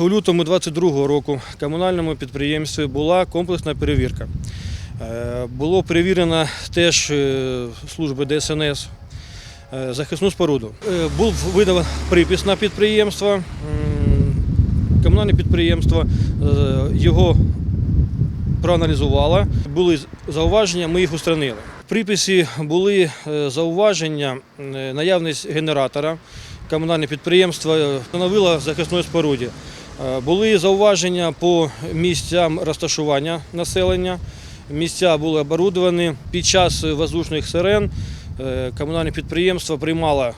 У лютому 22 року комунальному підприємстві була комплексна перевірка. Е, Було перевірено теж е, служби ДСНС е, захисну споруду. Був видав припис на підприємство. Комунальне підприємство його проаналізувало. Були зауваження, ми їх устранили. В приписі були зауваження, наявність генератора. Комунальне підприємство встановило захисної споруді. Е, Були зауваження по місцям розташування населення. Місця були оборудовані. Під час воздушних сирен е, комунальне підприємство приймало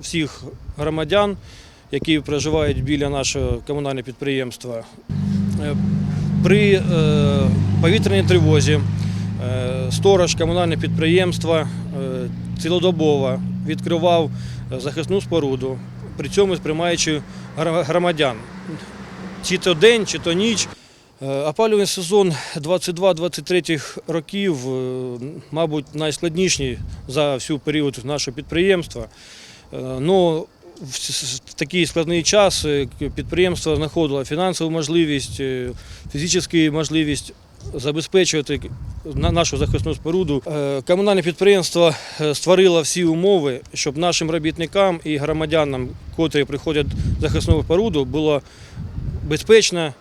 всіх громадян, які проживають біля нашого комунального підприємства. Е, При повітряній тривозі сторож комунального підприємства цілодобово відкривав захисну споруду, при цьому сприймаючи громадян. Чи то день, чи то ніч. Е, Опалювальний сезон 22-23 років, е, мабуть, найскладніший за всю період нашого підприємства. Е, Ну, в такий складний час підприємство знаходило фінансову можливість, фізичну можливість забезпечувати нашу захисну споруду. Комунальне підприємство створило всі умови, щоб нашим робітникам і громадянам, котрі приходять в захисну споруду, було безпечно